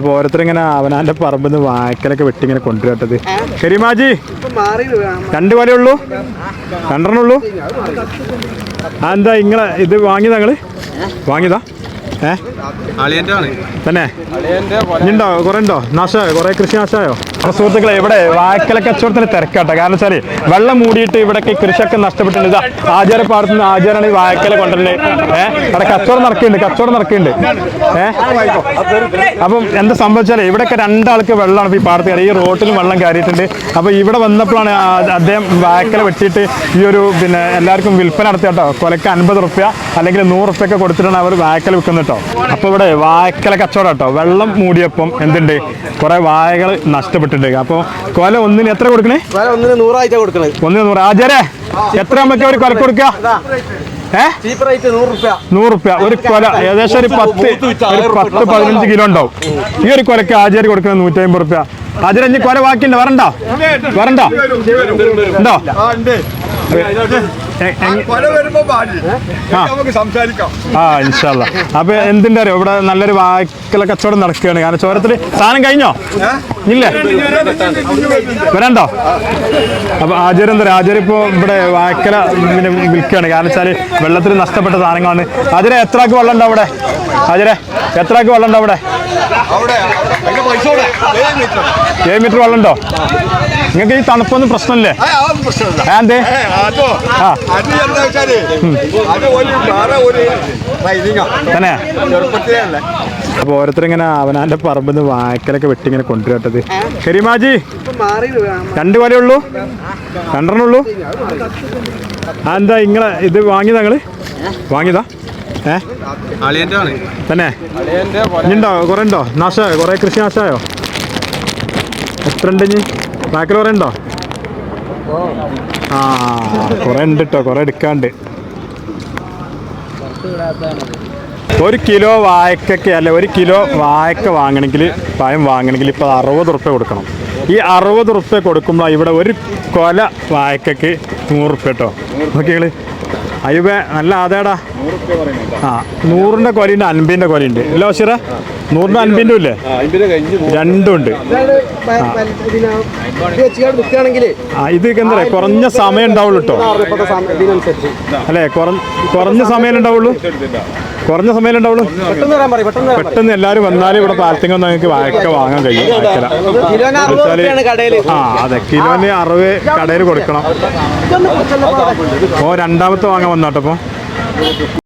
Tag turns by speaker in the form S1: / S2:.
S1: അപ്പൊ ഓരോരുത്തരിങ്ങനെ അവനാന്റെ പറമ്പിൽ നിന്ന് വായ്ക്കലൊക്കെ വെട്ടി ഇങ്ങനെ കൊണ്ടുവരട്ടത് കരിമാജി രണ്ട് വരെ ഉള്ളൂ? രണ്ടെണ്ണം ഉള്ളൂ? എന്താ ഇങ്ങളെ ഇത് വാങ്ങിയതാ നിങ്ങൾ വാങ്ങിയതാ? തന്നെ? ഇനിയുണ്ടോ? കുറെ ഉണ്ടോ നാശമായോ? കുറെ കൃഷി നാശമായോ അപ്പൊ സുഹൃത്തുക്കളെ ഇവിടെ വാക്കല കച്ചവടത്തിന് തിരക്കാട്ടെ. കാരണം വെച്ചാൽ വെള്ളം മൂടിയിട്ട് ഇവിടേക്ക് കൃഷിയൊക്കെ നഷ്ടപ്പെട്ടിട്ടുണ്ട്. ഇതാ ആചാര പാടത്ത് നിന്ന് ആചാരാണ് ഈ വാക്കല കൊണ്ടുവരുന്നത് ഏഹ് അവിടെ കച്ചവടം നടക്കുന്നുണ്ട് കച്ചവടം നടക്കുന്നുണ്ട്. ഏഹ് അപ്പം എന്താ സംഭവിച്ചാലേ ഇവിടെയൊക്കെ രണ്ടാൾക്ക് വെള്ളമാണ് ഈ പാടത്ത് കയറി. ഈ റോട്ടിലും വെള്ളം കയറിയിട്ടുണ്ട്. അപ്പൊ ഇവിടെ വന്നപ്പോഴാണ് അദ്ദേഹം വാക്കല വെട്ടിയിട്ട് ഈ ഒരു പിന്നെ എല്ലാവർക്കും വിൽപ്പന നടത്തി കേട്ടോ. കൊലക്ക് അൻപത് റുപ്യ അല്ലെങ്കിൽ നൂറ് റുപ്യ ഒക്കെ കൊടുത്തിട്ടാണ് അവർ വാക്കല വിൽക്കുന്നത് കേട്ടോ അപ്പൊ ഇവിടെ വായ്ക്കല കച്ചവടം കേട്ടോ വെള്ളം മൂടിയപ്പം എന്തുണ്ട് കുറെ വായകൾ നഷ്ടപ്പെട്ടിട്ടുണ്ട് അപ്പൊ കൊല ഒന്നിന് എത്ര കൊടുക്കണേ
S2: ഒന്നിന് നൂറായിട്ട് കൊടുക്കണേ
S1: ഒന്നിന് നൂറ് ആചാരേ എത്ര നമുക്ക് ഒരു കൊല കൊടുക്കുക നൂറുപ്യ ഒരു കൊല ഏകദേശം ഒരു പത്ത് ഒരു പത്ത് പതിനഞ്ച് കിലോ ഉണ്ടാവും ഈ ഒരു കൊലക്ക് ആചാര്യ കൊടുക്കുന്നത് നൂറ്റി അമ്പത് റുപ്യ ആചാര്യ കൊല ബാക്കിയുണ്ട് വരണ്ടോ വരണ്ടോ ഉണ്ടോ ആ. ഇൻഷാല്ല. അപ്പൊ എന്തിന്റെ അറിയോ? ഇവിടെ നല്ലൊരു വാക്കല കച്ചവടം നടക്കുകയാണ്. കാരണം ചോരത്തിൽ സാധനം കഴിഞ്ഞോ? ഇല്ലേ. വരണ്ടോ? അപ്പൊ ആചാര്യം എന്താ? ആചാര്യ ഇപ്പൊ ഇവിടെ വായക്കല പിന്നെ വിൽക്കുകയാണ്. കാരണം വെച്ചാൽ വെള്ളത്തിൽ നഷ്ടപ്പെട്ട സാധനങ്ങളാണ്. ആചാര്യ എത്രക്ക് വെള്ളം ഉണ്ടോ അവിടെ? ആചാര്യ എത്രക്ക് വെള്ളം ഉണ്ടോ അവിടെ. ഏഴ് മീറ്റർ വെള്ളം ഉണ്ടോ നിങ്ങൾക്ക് ഈ തണുപ്പൊന്നും പ്രശ്നമില്ലേ?
S3: അത്
S1: തന്നെ അപ്പൊ ഓരോരുത്തരിങ്ങനെ അവനാന്റെ പറമ്പിൽ നിന്ന് വായ്ക്കലൊക്കെ വെട്ടി ഇങ്ങനെ കൊണ്ടുവരട്ടത്. കരിമാജി രണ്ട് കൊലേ ഉള്ളൂ? രണ്ടെണ്ണം ഉള്ളൂ? ആ എന്താ ഇങ്ങളെ ഇത് വാങ്ങിയതാ നിങ്ങൾ വാങ്ങിയതാ? ഏ?
S2: അളിയന്റെ ആണ്
S1: തന്നെ
S2: അളിയന്റെ
S1: ഇനിയുണ്ടോ കുറെ ഉണ്ടോ? നാശമായോ കുറെ കൃഷി നാശമായോ എത്ര ഉണ്ട് ഇനി ബാക്കിൽ കുറെ ഉണ്ടോ? ആ കുറെ ഉണ്ട് കേട്ടോ കുറെ എടുക്കാണ്ട്. ഒരു കിലോ വായക്കൊക്കെ അല്ല ഒരു കിലോ വായക്ക വാങ്ങണമെങ്കിൽ പഴം വാങ്ങണമെങ്കിൽ ഇപ്പോൾ അറുപത് റുപ്യ കൊടുക്കണം. ഈ അറുപത് റുപ്യ കൊടുക്കുമ്പോൾ ഇവിടെ ഒരു കൊല വായക്കൊക്കെ നൂറ് റുപ്യ കേട്ടോ. നോക്കിയാൽ അയ്യബേ നല്ല അതേടാ ആ നൂറിന്റെ കൊലയുണ്ട് അൻപതിന്റെ കൊലയുണ്ട്. അല്ല ബഷീറ നൂറിന്റെ അൻപതിന്റെ ഇല്ലേ? രണ്ടും ഉണ്ട്.
S2: ബുക്കാണെങ്കിൽ
S1: ആ. ഇത് എന്താ കുറഞ്ഞ സമയം ഉണ്ടാവുള്ളൂ കേട്ടോ. അല്ലേ കുറഞ്ഞ കുറഞ്ഞ സമയം ഉണ്ടാവുള്ളൂ? കുറഞ്ഞ സമയം ഉണ്ടാവുള്ളൂ.
S2: പെട്ടെന്ന്
S1: എല്ലാവരും വന്നാലും ഇവിടെ പാലത്തിങ്ങ നിങ്ങൾക്ക് വാഴക്ക വാങ്ങാൻ കഴിയും വാഴക്കല. ആ അതെ. കിലോന് അറുപത് കടയിൽ കൊടുക്കണം. ഓ രണ്ടാമത്തെ വാങ്ങാൻ വന്നാട്ടപ്പോ